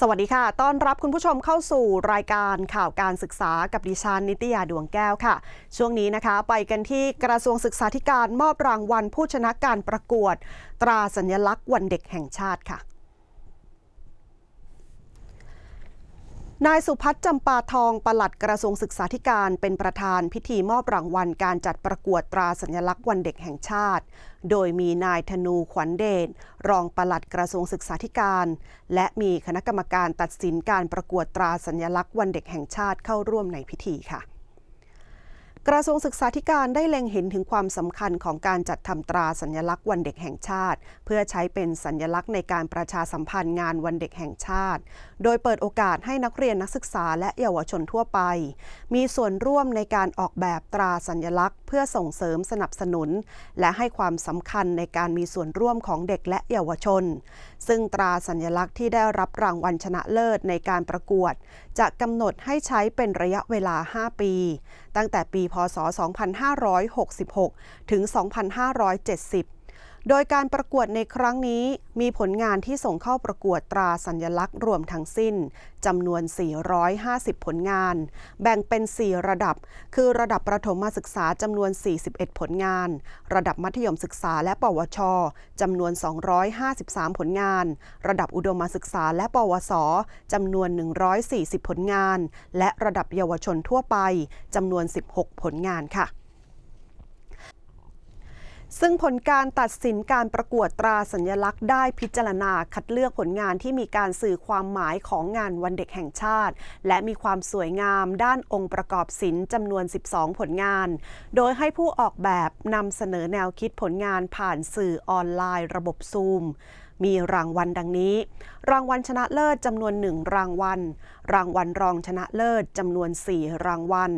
สวัสดีค่ะ ต้อนรับคุณผู้ชมเข้าสู่รายการข่าวการศึกษากับดิฉันนิตยาดวงแก้วค่ะ ช่วงนี้นะคะไปกันที่กระทรวงศึกษาธิการมอบรางวัลผู้ชนะการประกวด ตราสัญลักษณ์วันเด็กแห่งชาติค่ะ นายสุพัฒน์จำปาทองปลัดกระทรวงศึกษาธิการเป็นประธานพิธีมอบรางวัลการจัดประกวดตราสัญลักษณ์วันเด็กแห่งชาติ โดยมีนายธนูขวัญเดชรองปลัดกระทรวงศึกษาธิการ และมีคณะกรรมการตัดสินการประกวดตราสัญลักษณ์วันเด็กแห่งชาติเข้าร่วมในพิธีค่ะ กระทรวงศึกษาธิการได้เล็งเห็นถึงความสำคัญของการจัดทำตราสัญลักษณ์วันเด็กแห่งชาติ เพื่อใช้เป็นสัญลักษณ์ในการประชาสัมพันธ์งานวันเด็กแห่งชาติ โดยเปิดโอกาสให้นักเรียนนักศึกษาและเยาวชนทั่วไป มีส่วนร่วมในการออกแบบตราสัญลักษณ์ เพื่อส่งเสริมสนับสนุน และให้ความสำคัญในการมีส่วนร่วมของเด็กและเยาวชน ซึ่งตราสัญลักษณ์ที่ได้รับรางวัลชนะเลิศในการประกวด จะกำหนดให้ใช้เป็นระยะเวลา 5 ปี ตั้งแต่ปีพศ 2566 ถึง 2570 โดยการประกวดในครั้งนี้มีผลงานที่ส่งเข้าประกวดตราสัญลักษณ์รวมทั้งสิ้นจำนวน 450 ผลงาน แบ่งเป็น 4 ระดับ คือระดับประถมศึกษาจำนวน 41 ผลงาน ระดับมัธยมศึกษาและปวชจำนวน 253 ผลงาน ระดับอุดมศึกษาและปวสจำนวน 140 ผลงาน และระดับเยาวชนทั่วไปจำนวน 16 ผลงานค่ะ ซึ่งผลการตัดสินการประกวดตราสัญลักษณ์ได้พิจารณาคัดเลือกผลงานที่มีการสื่อความหมายของงานวันเด็กแห่งชาติ และมีความสวยงามด้านองค์ประกอบศิลป์จำนวน 12 ผลงาน โดยให้ผู้ออกแบบนำเสนอแนวคิดผลงานผ่านสื่อออนไลน์ระบบซูม มีรางวัลดังนี้ รางวัลชนะเลิศจำนวนหนึ่งรางวัล รางวัลรองชนะเลิศจำนวน 4 รางวัล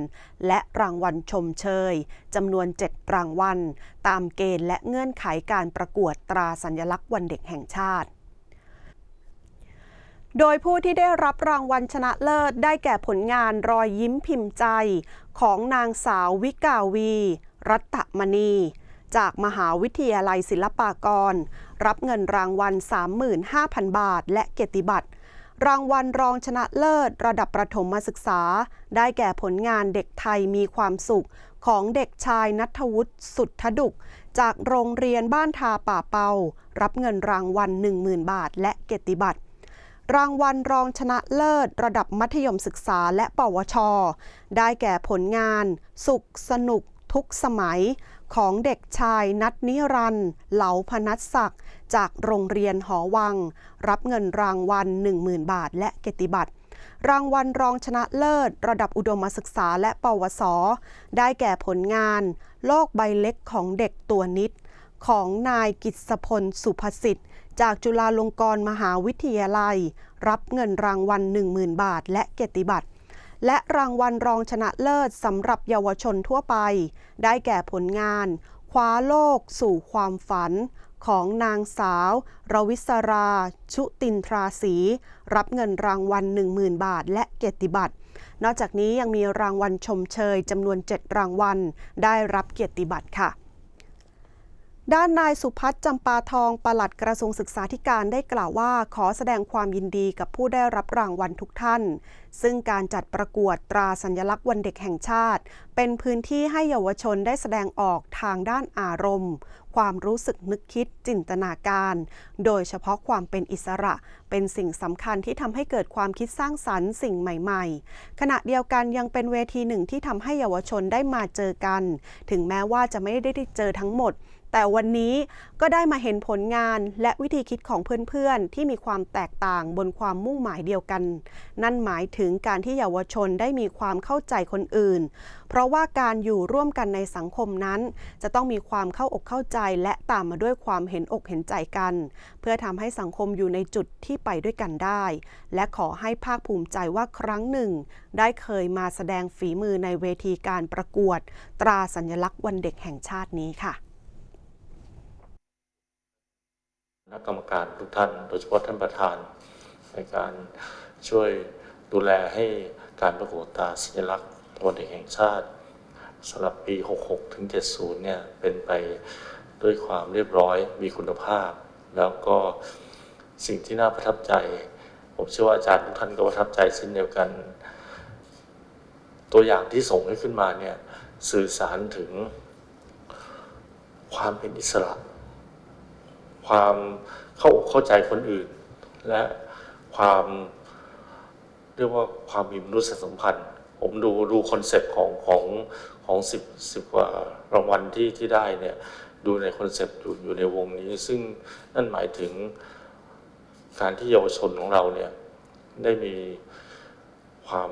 และรางวัลชมเชยจำนวน 7 รางวัล ตามเกณฑ์และเงื่อนไขการประกวดตราสัญลักษณ์วันเด็กแห่งชาติโดยผู้ที่ได้รับรางวัลชนะเลิศได้แก่ผลงานรอยยิ้มพิมพ์ใจของนางสาววิกาวี รัตมณี จากมหาวิทยาลัยศิลปากร รับเงินรางวัล 35,000 บาท และเกียรติบัตร รางวัลรองชนะเลิศ ระดับประถมศึกษา ได้แก่ผลงานเด็กไทยมีความสุข ของเด็กชายนัทวุฒิสุทธดุก จากโรงเรียนบ้านทาป่าเปา รับเงินรางวัล 10,000 บาท และเกียรติบัตรรางวัลรองชนะเลิศ ระดับมัธยมศึกษาและปวช ได้แก่ผลงาน สุขสนุกทุกสมัย ของเด็กชายนัทนิรันเหลาพนัสศักดิ์จากโรงเรียนหอวัง รับเงินรางวัล 10,000 บาท และเกียรติบัตรรางวัลรองชนะเลิศ ระดับอุดมศึกษาและปวส ได้แก่ผลงาน โลกใบเล็กของเด็กตัวนิด ของนายกิตสพลสุภสิทธิ์ จากจุฬาลงกรณ์มหาวิทยาลัย รับเงินรางวัล 10,000 บาท และเกียรติบัตร และรางวัลรองชนะเลิศสำหรับเยาวชนทั่วไป ได้แก่ผลงาน คว้าโลกสู่ความฝัน ของนางสาว รวิศรา ชุตินทราศีรับเงินรางวัล 10,000 บาท และเกียรติบัตร นอกจากนี้ยังมีรางวัลชมเชยจำนวน 7 รางวัล ได้รับเกียรติบัตรค่ะ ด้านนายสุพัฒน์จำปาทองปลัดกระทรวงศึกษาธิการได้กล่าวว่า ขอแสดงความยินดีกับผู้ได้รับรางวัลทุกท่าน ซึ่งการจัดประกวดตราสัญลักษณ์วันเด็กแห่งชาติ เป็นพื้นที่ให้เยาวชนได้แสดงออกทางด้านอารมณ์ ความรู้สึกนึกคิดจินตนาการ โดยเฉพาะความเป็นอิสระ เป็นสิ่งสำคัญที่ทำให้เกิดความคิดสร้างสรรค์สิ่งใหม่ ๆ ขณะเดียวกันยังเป็นเวทีหนึ่งที่ทำให้เยาวชนได้มาเจอกัน ถึงแม้ว่าจะไม่ได้เจอทั้งหมด แต่วันนี้ก็ได้มาเห็นผลงานและวิธีคิดของเพื่อนๆ ที่มีความแตกต่างบนความมุ่งหมายเดียวกัน นั่นหมายถึงการที่เยาวชนได้มีความเข้าใจคนอื่น เพราะว่าการอยู่ร่วมกันในสังคมนั้น จะต้องมีความเข้าอกเข้าใจและตามมาด้วยความเห็นอกเห็นใจกัน เพื่อทำให้สังคมอยู่ในจุดที่ไปด้วยกันได้ และขอให้ภาคภูมิใจว่าครั้งหนึ่ง ได้เคยมาแสดงฝีมือในเวทีการประกวด ตราสัญลักษณ์วันเด็กแห่งชาตินี้ค่ะ ค ณกรรมการทุกท่าน โดยเฉพาะท่านประธาน ในการช่วยดูแลให้การประกวดตาสัญลักษณ์วันเด็กแห่งชาติสำหรับปี 66 ถึง 70 เนี่ย เป็นไปด้วยความเรียบร้อยมีคุณภาพ แล้วก็สิ่งที่น่าประทับใจ ผมเชื่อว่าอาจารย์ทุกท่านก็ประทับใจเช่นเดียวกัน ตัวอย่างที่ส่งให้ขึ้นมาเนี่ย สื่อสารถึงความเป็นอิสระ ความเข้าอกเข้าใจคนอื่น และความเรียกว่าความมีมนุษยสัมพันธ์ ผมดูดูคอนเซปต์ของของของสิบสิบกว่ารางวัลที่ที่ได้เนี่ยดูในคอนเซปต์อยู่อยู่ในวงนี้ ซึ่งนั่นหมายถึงการที่เยาวชนของเราเนี่ยได้มีความ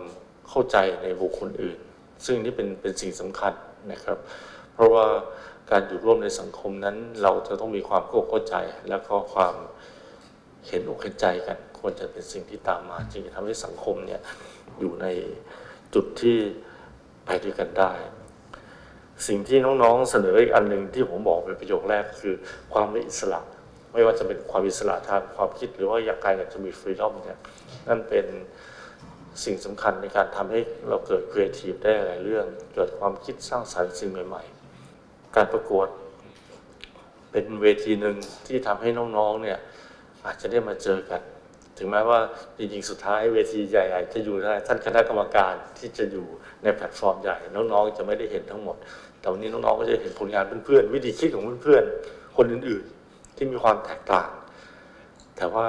เข้าใจในบุคคลอื่น ซึ่งนี่เป็นเป็นสิ่งสำคัญนะครับ ราะว่าการอยู่ร่วมในสังคมนั้น เราจะต้องมีความเข้าใจ แล้วก็ความเห็นอกเห็นใจกัน ควรจะเป็นสิ่งที่ตามมาจึงจะทำให้สังคมเนี่ยอยู่ในจุดที่ไปด้วยกันได้ สิ่งที่น้องๆเสนออีกอันหนึ่งที่ผมบอกเป็นประโยคแรกคือความเป็นอิสระ ไม่ว่าจะเป็นความอิสระทางความคิดหรือว่าอยากการอยากจะมีฟรีดอมเนี่ยนั่นเป็นสิ่งสำคัญในการทำให้เราเกิดครีเอทีฟได้หลายเรื่อง เกิดความคิดสร้างสรรค์สิ่งใหม่ๆ การประกวด เป็นเวทีหนึ่งที่ทำให้น้องๆเนี่ยอาจจะได้มาเจอกัน ถึงแม้ว่าจริงๆสุดท้ายเวทีใหญ่ๆจะอยู่ได้ท่านคณะกรรมการที่จะอยู่ในแพลตฟอร์มใหญ่น้องๆจะไม่ได้เห็นทั้งหมด แต่วันนี้น้องๆก็จะเห็นผลงานเพื่อนๆวิธีคิดของเพื่อนๆคนอื่นๆ ที่มีความแตกต่าง แต่ว่า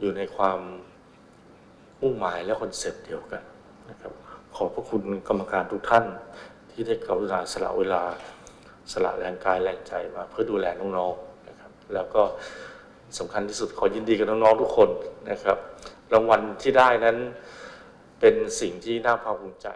อยู่ในความมุ่งหมายและคอนเซปต์เดียวกันนะครับขอบพระคุณกรรมการทุกท่านที่ได้กรุณาสละเวลา สละแรงกายแรงใจมาเพื่อดูแลน้องๆนะครับ แล้วก็สำคัญที่สุดขอยินดีกับน้องๆทุกคนนะครับ รางวัลที่ได้นั้นเป็นสิ่งที่น่าภาคภูมิใจ